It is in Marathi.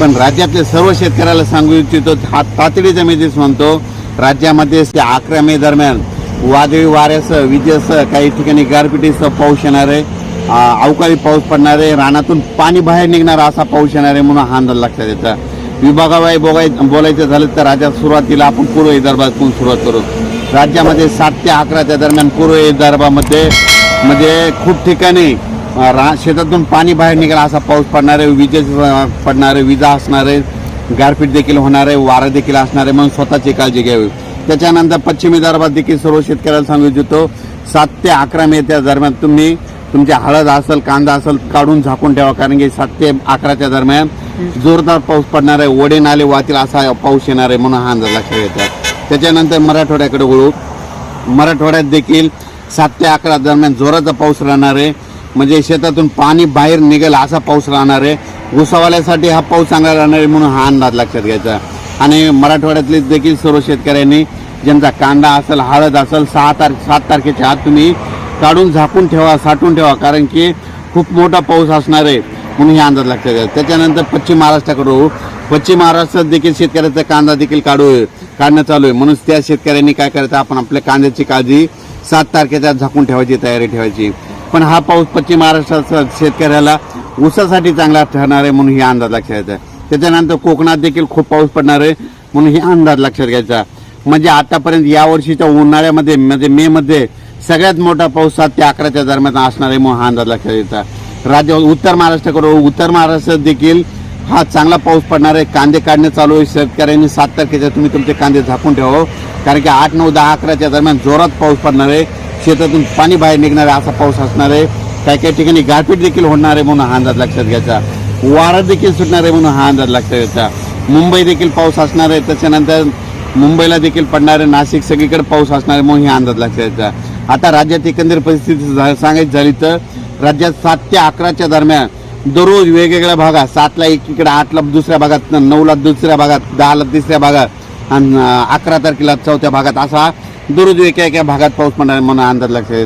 पण राज्यातल्या सर्व शेतकऱ्याला सांगू इच्छितो हा तातडीचा तेच म्हणतो राज्यामध्ये ते अकरा मे दरम्यान वादळी वाऱ्यासह विजेसह काही ठिकाणी गारपिटीसह पाऊस येणार आहे. अवकाळी पाऊस पडणार आहे. रानातून पाणी बाहेर निघणार असा पाऊस येणार आहे म्हणून हा अंदाज लक्षात येता. विभागाबाई बोगाय बोलायचं झालं तर राज्यात सुरुवातीला आपण पूर्व विदर्भातून सुरुवात करू. राज्यामध्ये सात ते अकराच्या दरम्यान पूर्व विदर्भामध्ये म्हणजे खूप ठिकाणी रा शेतातून पाणी बाहेर निघाला असा पाऊस पडणार आहे विजेचं पडणार आहे विजा असणार आहे गारपीट देखील होणार आहे वारा देखील असणार आहे म्हणून स्वतःची काळजी घ्यावी. त्याच्यानंतर पश्चिम विदर्भात देखील सर्व शेतकऱ्याला सांगू इच्छितो सात ते अकरा मे त्या दरम्यान तुम्ही तुमची हळद असेल कांदा असेल काढून झाकून ठेवा कारण की सात ते अकराच्या दरम्यान जोरदार पाऊस पडणार आहे ओढे नाले वाहतील असा पाऊस येणार आहे म्हणून हा अंदाज लक्षात येतात त्याच्यानंतर मराठवाड्याकडे वळू. मराठवाड्यात देखील सात ते अकरा दरम्यान जोराचा पाऊस राहणार आहे म्हणजे शेतातून पाणी बाहेर निघेल असा पाऊस राहणार आहे. ऊसावाल्यासाठी हा पाऊस चांगला राहणार आहे म्हणून हा अंदाज लक्षात घ्यायचा. आणि मराठवाड्यातले देखील सर्व शेतकऱ्यांनी ज्यांचा कांदा असेल हळद असेल सहा तारखे सात तारखेच्या आत तुम्ही काढून झाकून ठेवा साठून ठेवा कारण की खूप मोठा पाऊस असणार आहे म्हणून हे अंदाज लक्षात घ्या त्याच्यानंतर पश्चिम महाराष्ट्राकडून पश्चिम महाराष्ट्रात देखील शेतकऱ्याचा कांदा देखील काढू काढणं चालू आहे. म्हणून त्या शेतकऱ्यांनी काय करायचं आपण आपल्या कांद्याची काळजी सात तारखेच्या आत झाकून ठेवायची तयारी ठेवायची. पण हा पाऊस पश्चिम महाराष्ट्राचा शेतकऱ्याला ऊसासाठी चांगला ठरणार आहे म्हणून हे अंदाज लक्षात घ्यायचा त्याच्यानंतर कोकणात देखील खूप पाऊस पडणार आहे म्हणून हे अंदाज लक्षात घ्यायचा. म्हणजे आतापर्यंत या वर्षीच्या उन्हाळ्यामध्ये म्हणजे मे मध्ये सगळ्यात मोठा पाऊस सात ते अकराच्या दरम्यान असणार आहे म्हणून हा अंदाज लक्षात घ्यायचा राज्य उत्तर महाराष्ट्राकडे उत्तर महाराष्ट्रात देखील हा चांगला पाऊस पडणार आहे. कांदे काढणे चालू आहे. शेतकऱ्यांनी सात तारखेच्या तुम्ही तुमचे कांदे झाकून ठेवा कारण की आठ नऊ दहा अकराच्या दरम्यान जोरात पाऊस पडणार आहे. शेतातून पाणी बाहेर निघणार आहे असा पाऊस असणार आहे. काही काही ठिकाणी गारपीट देखील होणार आहे म्हणून हा अंदाज लक्षात घ्यायचा. वारा देखील सुटणार आहे म्हणून हा अंदाज लक्षात घ्यायचा. मुंबई देखील पाऊस असणार आहे. त्याच्यानंतर मुंबईला देखील पडणार आहे. नाशिक सगळीकडे पाऊस असणार आहे म्हणून हे अंदाज लक्षात घ्यायचा. आता राज्यात एकंदर परिस्थिती झा- सांगायची झाली तर राज्यात सात ते अकराच्या दरम्यान दररोज वेगवेगळ्या भागात सातला एकीकडे आठला दुसऱ्या भागात नऊला दुसऱ्या भागात दहाला तिसऱ्या भागात आणि अकरा तारखेला चौथ्या भागात असा. दररोज एका एका भागात पाऊस पडणार म्हणून अंदाज लक्षात